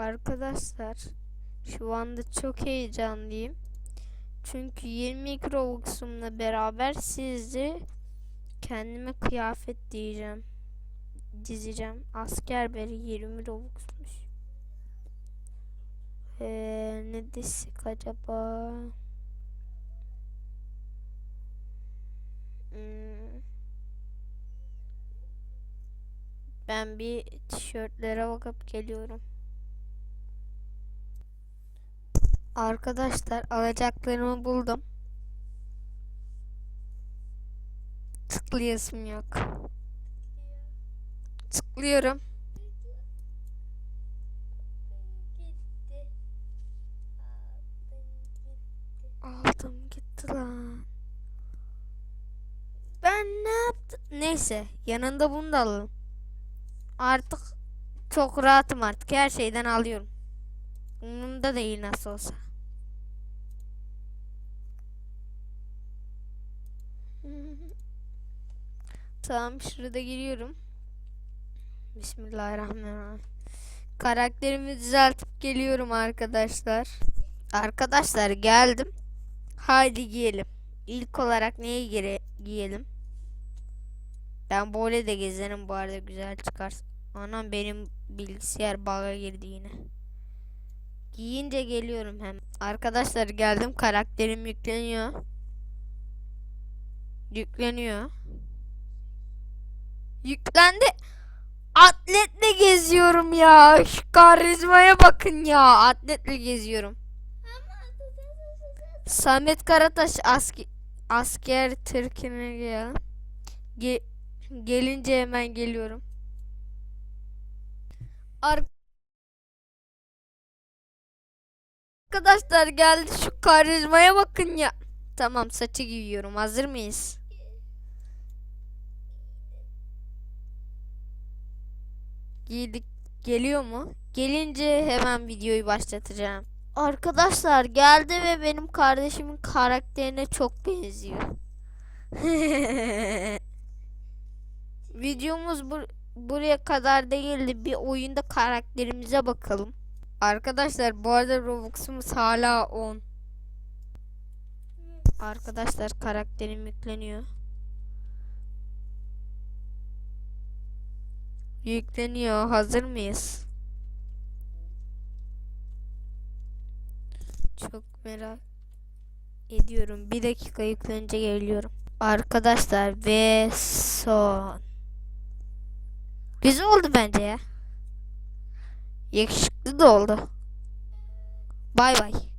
Arkadaşlar şu anda çok heyecanlıyım. Çünkü 20 Robux'umla beraber sizce kendime kıyafet diyeceğim. Dizeceğim. Asker beri 20 Robux'muş. Ee, ne desek acaba? Hmm. Ben bir tişörtlere bakıp geliyorum. Arkadaşlar alacaklarımı buldum. Tıklayasım yok. Tıklıyorum. Aldım gitti lan. Ben ne yaptım? Neyse yanında bunu da alalım. Artık çok rahatım artık. Her şeyden alıyorum. Umurumda değil nasıl olsa. Tamam şurada giriyorum. Bismillahirrahmanirrahim. Karakterimi düzeltip geliyorum arkadaşlar. Arkadaşlar geldim. Haydi giyelim. İlk olarak neyi gire giyelim? Ben böyle de gezerim bu arada güzel çıkar. Anam benim bilgisayar bug'a girdi yine. Giyince geliyorum hem. Arkadaşlar geldim karakterim yükleniyor. Yükleniyor. Yüklendi. Atletle geziyorum ya. Şu karizmaya bakın ya. Atletle geziyorum. Samet Karataş asker, asker Türk'üne gel. Ge- gelince hemen geliyorum. Ar- Arkadaşlar geldi şu karizmaya bakın ya. Tamam saçı giyiyorum. Hazır mıyız? Giydik. Geliyor mu? Gelince hemen videoyu başlatacağım. Arkadaşlar geldi ve benim kardeşimin karakterine çok benziyor. Videomuz bu, buraya kadar değildi. Bir oyunda karakterimize bakalım. Arkadaşlar bu arada Robux'umuz hala 10. Arkadaşlar karakterim yükleniyor. Yükleniyor. Hazır mıyız? Çok merak ediyorum. Bir dakika yüklenince geliyorum. Arkadaşlar ve son. Güzel oldu bence ya. Yakışıklı da oldu. Bay bay.